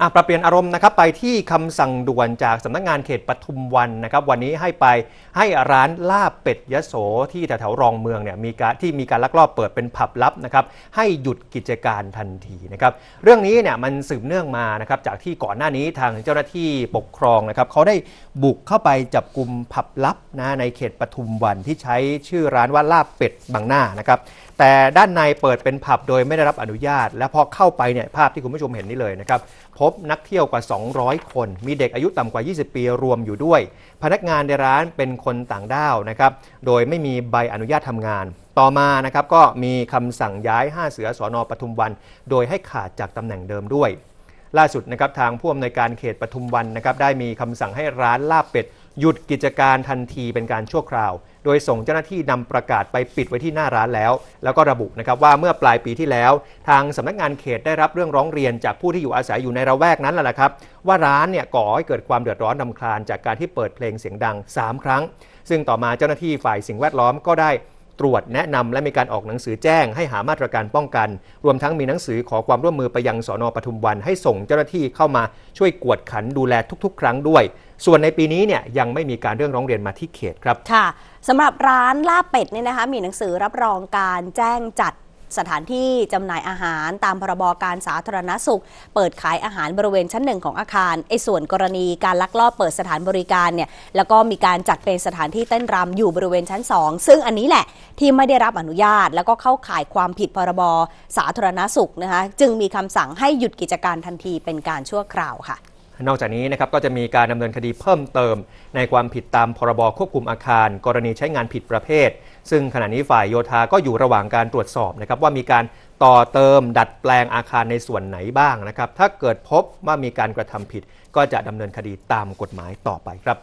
อะปรับเปลี่ยนอารมณ์นะครับไปที่คำสั่งด่วนจากสำนักงานเขตปทุมวันนะครับ วันนี้ให้ไปให้ร้านลาบเป็ดยโสที่แถวๆรองเมืองเนี่ยมีการที่มีการลักลอบเปิดเป็นผับลับนะครับให้หยุดกิจการทันทีนะครับเรื่องนี้เนี่ยมันสืบเนื่องมานะครับจากที่ก่อนหน้านี้ทางเจ้าหน้าที่ปกครองนะครับเขาได้บุกเข้าไปจับกลุ่มผับลับนะในเขตปทุมวันที่ใช้ชื่อร้านว่าลาบเป็ดบางหน้านะครับ แต่ด้านในเปิดเป็นผับโดยไม่ได้รับอนุญาต และพอเข้าไปเนี่ยภาพที่คุณผู้ชมเห็นนี่เลยนะครับ พบนักเที่ยวกว่า 200 คน มีเด็กอายุต่ำกว่า 20 ปีรวมอยู่ด้วย พนักงานในร้านเป็นคนต่างด้าวนะครับ โดยไม่มีใบอนุญาตทำงาน ต่อมานะครับก็มีคำสั่งย้าย 5 เสือสอนอปทุมวัน โดยให้ขาดจากตำแหน่งเดิมด้วย ล่าสุดนะครับทางผู้อำนวยการเขตปทุมวันนะครับได้มีคำสั่งให้ร้านลาบเป็ดหยุดกิจการทันทีเป็นการชั่วคราว โดยส่งเจ้าหน้าที่นำประกาศไปปิดไว้ที่หน้าร้านแล้ว แล้วก็ระบุนะครับว่าเมื่อปลายปีที่แล้ว ทางสำนักงานเขตได้รับเรื่องร้องเรียนจากผู้ที่อยู่อาศัยอยู่ในระแวกนั้นแหละครับว่าร้านเนี่ยก่อให้เกิดความเดือดร้อนนำคลานจากการที่เปิดเพลงเสียงดัง 3 ครั้ง ซึ่งต่อมาเจ้าหน้าที่ฝ่ายสิ่งแวดล้อมก็ได้ ตรวจแนะนำและมีการออกหนังสือแจ้งให้หามาตรการป้องกัน รวมทั้งมีหนังสือขอความร่วมมือไปยังสอนอปทุมวัน ให้ส่งเจ้าหน้าที่เข้ามาช่วยกวดขันดูแลทุก ๆ ครั้งด้วย ส่วนในปีนี้เนี่ยยังไม่มีการเรื่องร้องเรียนมาที่เขตครับค่ะสำหรับร้านลาบเป็ดเนี่ยนะคะมีหนังสือรับรองการแจ้งจัด สถานที่จำหน่ายอาหารตามพรบการสาธารณสุข เปิดขายอาหารบริเวณชั้นหนึ่งของอาคารไอ้ส่วนกรณีการลักลอบเปิดสถานบริการเนี่ยแล้วก็มีการจัดเป็นสถานที่เต้นรำอยู่บริเวณชั้น 2 ซึ่งอันนี้แหละที่ไม่ได้รับอนุญาต แล้วก็เข้าข่ายความผิดพรบสาธารณสุขนะคะจึงมีคำสั่งให้หยุดกิจการทันทีเป็นการชั่วคราวค่ะ นอกจากนี้นะครับก็จะมีการดำเนินคดีเพิ่มเติม ในความผิดตามพรบควบคุมอาคาร กรณีใช้งานผิดประเภท ซึ่งขณะนี้ฝ่ายโยธาก็อยู่ระหว่างการตรวจสอบนะครับว่ามีการต่อเติมดัดแปลงอาคารในส่วนไหนบ้างนะครับถ้าเกิดพบว่ามีการกระทำผิด ก็จะดำเนินคดีตามกฎหมายต่อไปครับ